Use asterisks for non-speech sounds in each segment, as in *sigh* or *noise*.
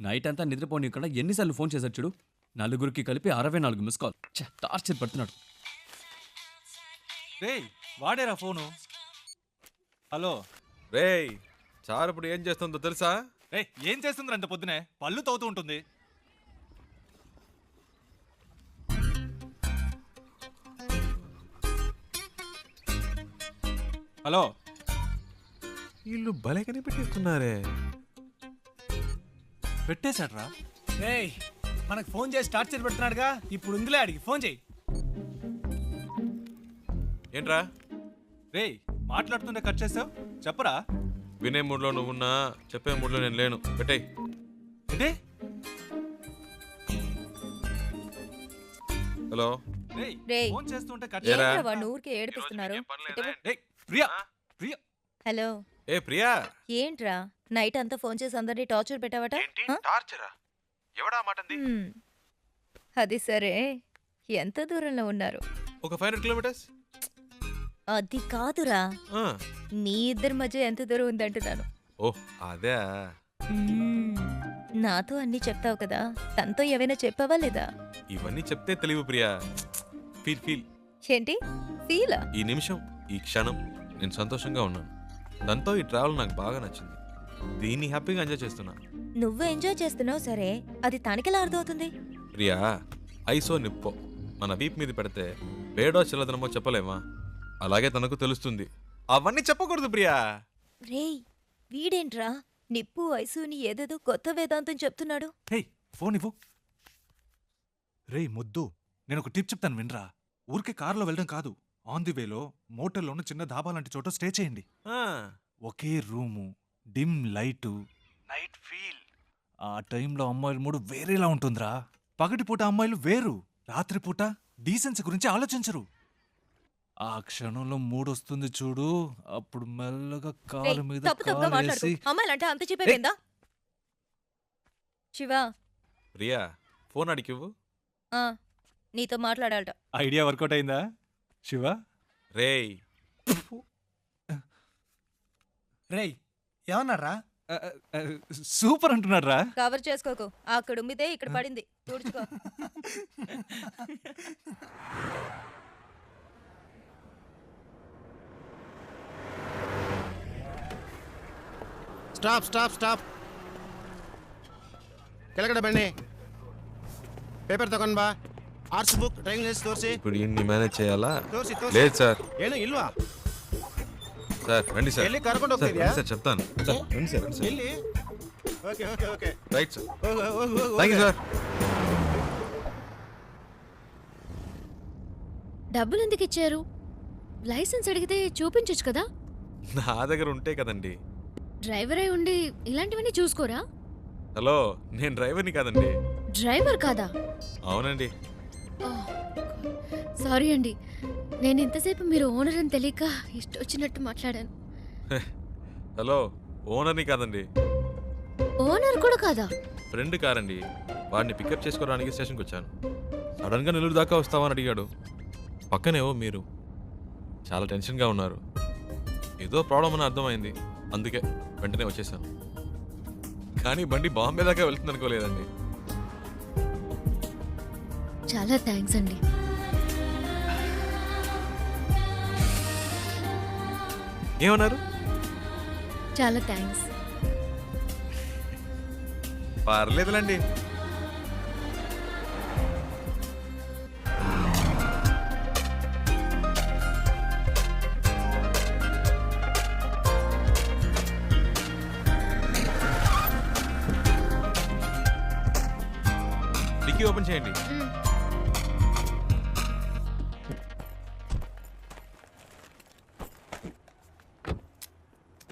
Night అంతా నిద్రపోనీయకుండా ఎన్నిసార్లు phone చేశాడు చూడు? నలుగురికి కలిపి అరవై నాలుగు మిస్ కాల్. టార్చర్ పెడుతున్నాడు. రేయ్ వాడేరా ఫోను? హలో. రేయ్ చారు ఇప్పుడు ఏం చేస్తుందో తెలుసా? రేయ్ ఏం చేస్తుంది అంత పొద్దునే? పళ్ళు తవ్వుతూ ఉంటుంది. హలో. వీళ్ళు భలే కనిపెట్టిస్తున్నారే. పెట్టేశాడ్రా? రేయ్ మనకు ఫోన్ చేసి టార్చర్ పెడుతున్నాడుగా. ఇప్పుడు ఉందిలే అడిగి ఫోన్ చేయి. ఏంట్రా? రేయ్ మాట్లాడుతుంటే కట్ చేసావు? చెప్పరా? వినే మూడ్లో నువ్వున్నా చెప్పే మూడ్లో నేను లేను. పెట్టేయ్. ఏంటి? హలో? రేయ్ రేయ్. ఫోన్ చేస్తుంటే కట్ ఏరా? ఏంట్రా వాడిని ఊరికే ఏడిపిస్తున్నారు? ఇటు- రేయ్ ప్రియా ప్రియా. హలో. ఏ ప్రియా? ఏంట్రా? నైట్ అంతా ఫోన్ చేసి అందరినీ టార్చర్ పెట్టావట? ఆ? టార్చరా? ఎవడా మాటంది? హ్మ్. అది సరే. ఎంత దూరంలో ఉన్నారు? ఒక ఫైవ్ హండ్రెడ్ కిలోమీటర్స్? అది కాదురా. ఆ, మీ ఇద్దరి మధ్య ఎంత దూరం ఉందంటున్నాను ఓ అదే. మ్మ్. నాతో అన్నీ చెప్తావు కదా. తనతో ఏవైనా చెప్పావా లేదా? ఇవన్నీ చెప్తే తెలివి ప్రియా. Feel feel. ఏంటి? ఫీలా? ఈ నిమిషం ఈ క్షణం నేను సంతోషంగా ఉన్నాను. దాంతో ఈ ట్రావెల్ నాకు బాగా నచ్చింది. దీన్ని హ్యాపీగా ఎంజాయ్ చేస్తున్నా. నువ్వు ఎంజాయ్ చేస్తున్నావు సరే అది తనకెలా అర్థమవుతుంది? ప్రియా ఐసో నిప్పో. మన వీప్ మీద పెడితే వేడో చిల్లదనమో చెప్పలేమా? అలాగే తనకు తెలుస్తుంది. అవన్నీ చెప్పకూడదు ప్రియా. రేయ్ వీడేంట్రా? నిప్పు వయసుని ఏదేదో కొత్త వేదాంతం చెప్తున్నాడు. హేయ్ ఫోన్ ఇవ్వు. రేయ్ ముద్దు నేను ఒక టిప్ చెప్తాను వినరా? ఊరికే కారులో వెళ్ళడం కాదు. ఆన్ ది వేలో మోటల్లోని చిన్న ధాబా లాంటి చోట స్టే చేయండి. ఒకే room dim light. Night feel ఆ టైంలో అమ్మాయిల మూడు వేరేలా ఉంటుందిరా. పగటిపూట అమ్మాయిలు వేరు రాత్రిపూట డీసెన్సీ గురించి ఆలోచించరు. ఆ క్షణంలో మూడు వస్తుంది చూడు అప్పుడు మెల్లగా కాలు మీద అమ్మాయిలంటే అంత శివ. ప్రియా ఫోన్ అడిగివ్వు నీతో మాట్లాడాలట. ఐడియా వర్కౌట్ అయిందా? శివ రేయ్ రేయ్ ఏమన్నారా సూపర్ అంటున్నాడు రా కవర్ చేసుకోకు అక్కడ ఉమ్మితే ఇక్కడ పడింది తుడుచుకో ಸ್ಟಾಪ್ ಸ್ಟಾಪ್ ಸ್ಟಾಪ್ ಕೆಳಗಡೆ ಬನ್ನಿ ಪೇಪರ್ ತಗೊಂಡ್ ಬಾ ఆర్స్ బుక్ డ్రైవింగ్ లైసెన్స్ తోర్సి ఇప్పుడు ఇన్ని మేనేజ్ చేయాలా? తోర్సి తోర్సి లేదు సార్. ఏను ఇల్వా సార్ రండి సార్. వెళ్ళి కరకొండ సార్ సార్ చెప్తాను. సార్ రండి సార్ రండి సార్. వెళ్ళి. Okay okay okay. Right sir. Thank you sir. డబ్బులు ఎందుకు ఇచ్చారు లైసెన్స్ అడిగితే చూపించొచ్చు కదా? నా దగ్గర ఉంటే కదండి. డ్రైవర్ అయి ఉండి ఇలాంటివన్నీ చూసుకోరా? హలో నేను డ్రైవర్ని కాదండి. డ్రైవర్ కాదా? అవునండి. సారీ అండి. నేను ఇంతసేపు మీరు ఓనర్ అని తెలియక ఇష్టొచ్చినట్టు మాట్లాడాను. హలో ఓనర్ని కాదండి. ఓనర్ కూడా కాదా? ఫ్రెండ్ కారండి. వాడిని పికప్ చేసుకోవడానికి స్టేషన్కి వచ్చాను. సడన్గా నెల్లూరు దాకా వస్తామని అడిగాడు. పక్కనేవో మీరు. చాలా టెన్షన్గా ఉన్నారు. ఏదో ప్రాబ్లం అని అర్థమైంది. అందుకే వెంటనే వచ్చేసాను. కానీ బండి బాంబే దాకా వెళ్తుంది అనుకోలేదండి చాలా థ్యాంక్స్ అండి. ఏమన్నారు? చాలా థ్యాంక్స్ పర్లేదులండి.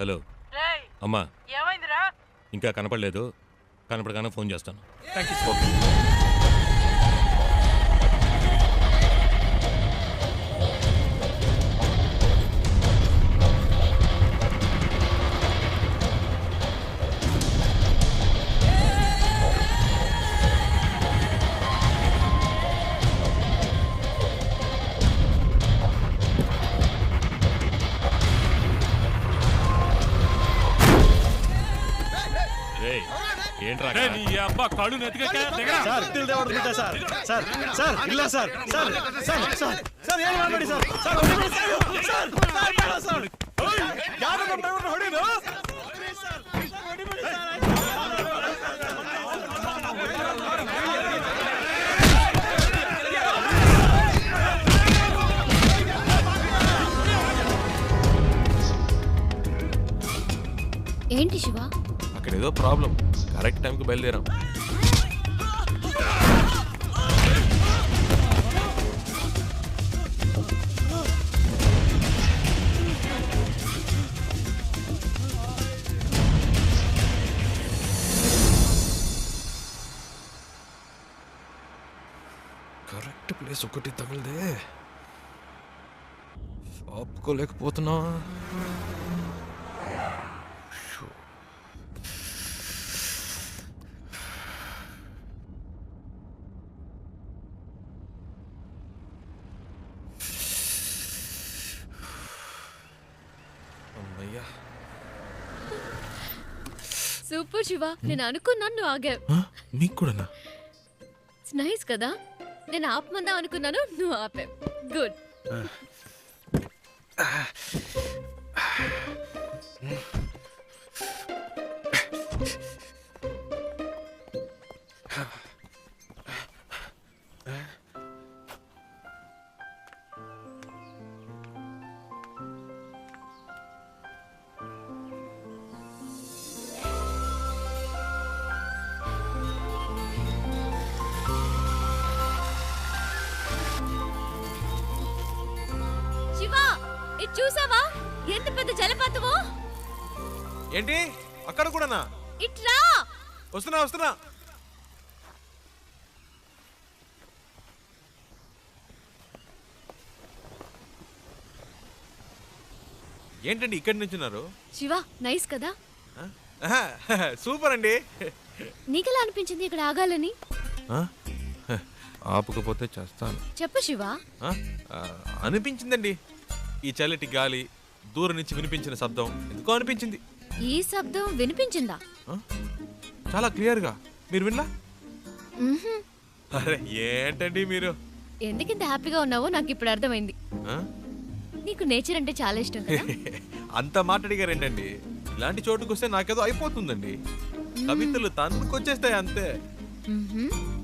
హలో. అమ్మా. ఇంకా కనపడలేదు. కనపడగానే ఫోన్ చేస్తాను. Okay ఏంట్రా అక్కడ? కళ్ళు నెత్తికెక్క సార్ ఇల్లు దేవడు బిడ్డ సార్ సార్ సార్ ಇಲ್ಲ sir sir sir sir sir ಏನು ಮಾಡಬೇಡಿ sir sir ಹೊಡಿಬೇಡಿ sir sir sir ಬೇಡ ಸರ್ ಯಾರು ನಮ್ಮ ಡ್ರೈವರ್ ಹೊಡಿದು ఏంటి శివ అక్కడ ఏదో ప్రాబ్లం కరెక్ట్ టైంకి బయలుదేరాం. కరెక్ట్ ప్లేస్ ఒకటి తగిలిదే. ఆపుకోలేకపోతున్నా సూపర్ శివ నేను అనుకున్నాను నువ్వు ఆగావు మీకు కూడానా? నైస్ కదా. నేను ఆపమందాం అనుకున్నాను నువ్వు ఆపావు గుడ్ శివ చూసావా? ఎంత పెద్ద జలపాతమో? ఏంటి? అక్కడ కూడానా? ఇట్రా వస్తున్నా వస్తున్నా. ఏంటండి ఇక్కడి నుంచున్నారు శివ నైస్ కదా? సూపర్ అండి. నీకెలా అనిపించింది ఇక్కడ ఆగాలని? ఆ? ఆపకపోతే చేస్తాను. చెప్పు శివ. అనిపించిందండి. ఈ చల్లటి గాలి దూరం నుంచి వినిపించిన శబ్దం ఎందుకో అనిపించింది. ఈ శబ్దం వినిపించిందా? ఆ? చాలా క్లియర్గా. మీరు వినలా? మ్మ్హ్మ్. అరే ఏంటండి మీరు? ఎందుకింత హ్యాపీగా ఉన్నావో నాకు ఇప్పుడు అర్థమైంది. ఆ? నీకు నేచర్ అంటే చాలా ఇష్టం కదా? *laughs* అంత మాట్లాడిగారేంటండి ఇలాంటి చోటుకు వస్తే నాకేదో అయిపోతుందండి. కవితలు తన్నుకొచ్చేస్తాయి అంతే. మ్మ్హ్మ్.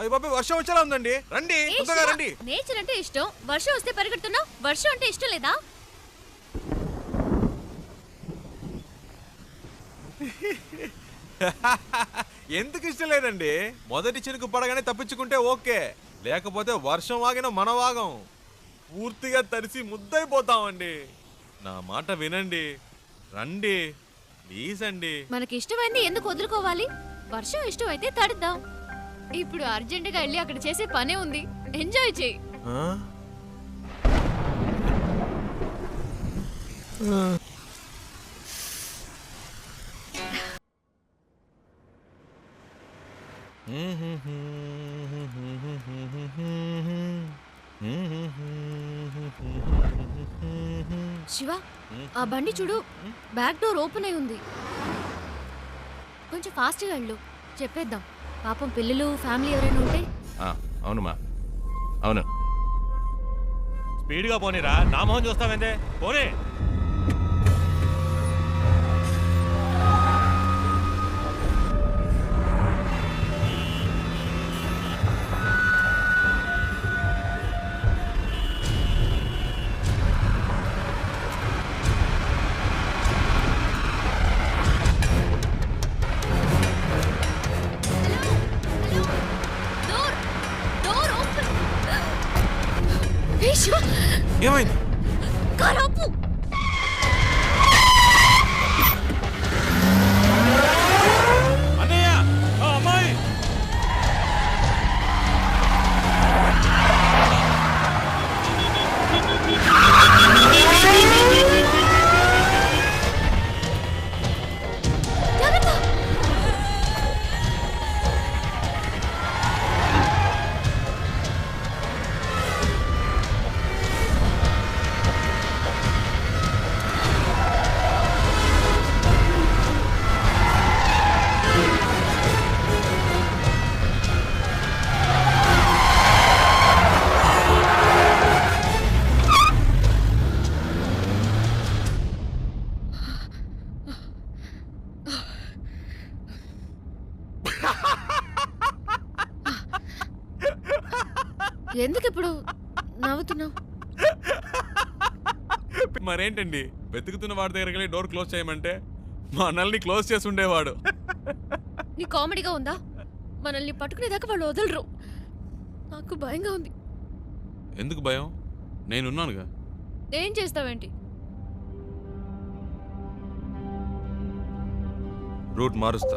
అయ్యి బాబాయ్ వర్షం వచ్చేలా ఉందండి. రండి తొందరగా రండి. నేచర్ అంటే ఇష్టం. వర్షం వస్తే పరిగెడుతున్నావు? వర్షం అంటే ఇష్టం లేదా? *laughs* ఎందుకు ఇష్టం లేదండి? మొదటి చినుకు పడగానే తప్పించుకుంటే ఓకే. లేకపోతే వర్షం ఆగిన మన వాగం. పూర్తిగా తడిసి ముద్దైపోతామండి నా మాట వినండి. రండి. ప్లీజ్ అండి. మనకి ఇష్టమైంది ఎందుకు వదులుకోవాలి? వర్షం ఇష్టం అయితే తడుద్దాం. ఇప్పుడు అర్జెంటుగా వెళ్ళి అక్కడ చేసే పనే ఉంది. ఎంజాయ్ చేయి. ఆ? శివ ఆ బండి చూడు. బ్యాక్ డోర్ ఓపెన్ అయి ఉంది. కొంచెం ఫాస్ట్గా వెళ్ళు. చెప్పేద్దాం. పాపం పిల్లలు ఫ్యామిలీ ఎవరైనా ఉంటే? అవునమ్మా అవును స్పీడ్గా పోనీరా నా మొహం చూస్తావేందే పోనీ. ఎందుకు ఇప్పుడు నవ్వుతున్నావు? మరేంటండి? వెతుకుతున్న వాడి దగ్గరికి వెళ్ళి డోర్ క్లోజ్ చేయమంటే మా అన్నల్ని క్లోజ్ చేసి ఉండేవాడు. నీ కామెడీగా ఉందా? మనల్ని పట్టుకునేదాకా వాళ్ళు వదలరు. నాకు భయంగా ఉంది. ఎందుకు భయం? నేనున్నానుగా. ఏం చేస్తావేంటి? రూట్ మారుస్తా.